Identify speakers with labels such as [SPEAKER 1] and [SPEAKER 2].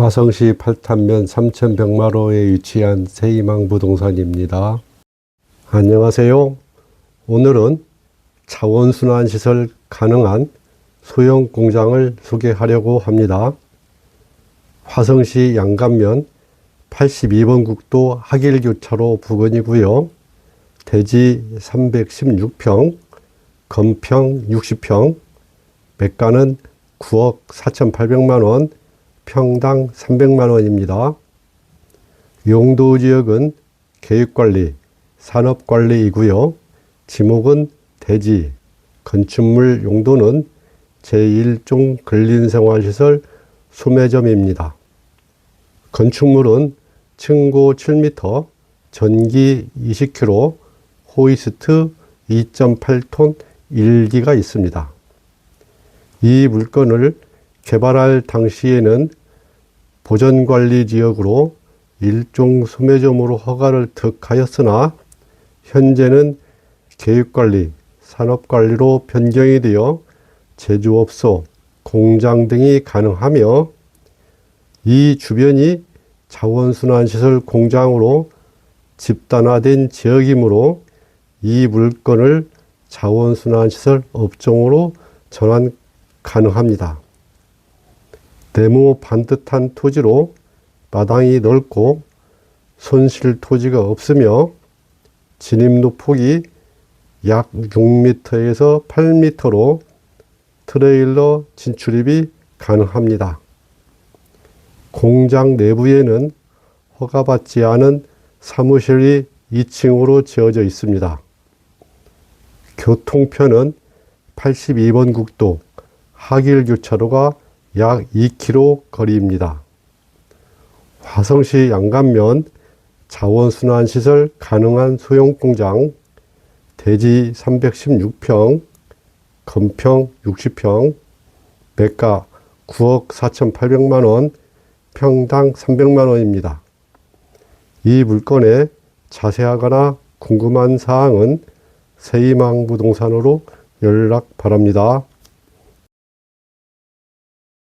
[SPEAKER 1] 화성시 팔탄면 3,100마로에 위치한 세이망 부동산입니다. 안녕하세요. 오늘은 자원순환 시설 가능한 소형 공장을 소개하려고 합니다. 화성시 양감면 82번 국도 하길교차로 부근이고요. 대지 316평, 건평 60평, 매가는 9억 4,800만 원, 평당 300만 원입니다. 용도 지역은 계획관리, 산업관리이고요. 지목은 대지, 건축물 용도는 제1종 근린생활시설 소매점입니다. 건축물은 층고 7m, 전기 20kg, 호이스트 2.8톤 1기가 있습니다. 이 물건을 개발할 당시에는 보전관리 지역으로 일종 소매점으로 허가를 득하였으나 현재는 계획관리, 산업관리로 변경이 되어 제조업소, 공장 등이 가능하며 이 주변이 자원순환시설 공장으로 집단화된 지역이므로 이 물건을 자원순환시설 업종으로 전환 가능합니다. 네모 반듯한 토지로 마당이 넓고 손실 토지가 없으며 진입로 폭이 약 6m에서 8m로 트레일러 진출입이 가능합니다. 공장 내부에는 허가받지 않은 사무실이 2층으로 지어져 있습니다. 교통편은 82번 국도 하길교차로가 약 2km 거리입니다. 화성시 양감면 자원순환시설 가능한 소형공장 대지 316평, 건평 60평, 매가 9억 4,800만 원, 평당 300만 원입니다. 이 물건에 자세하거나 궁금한 사항은 세이망 부동산으로 연락 바랍니다.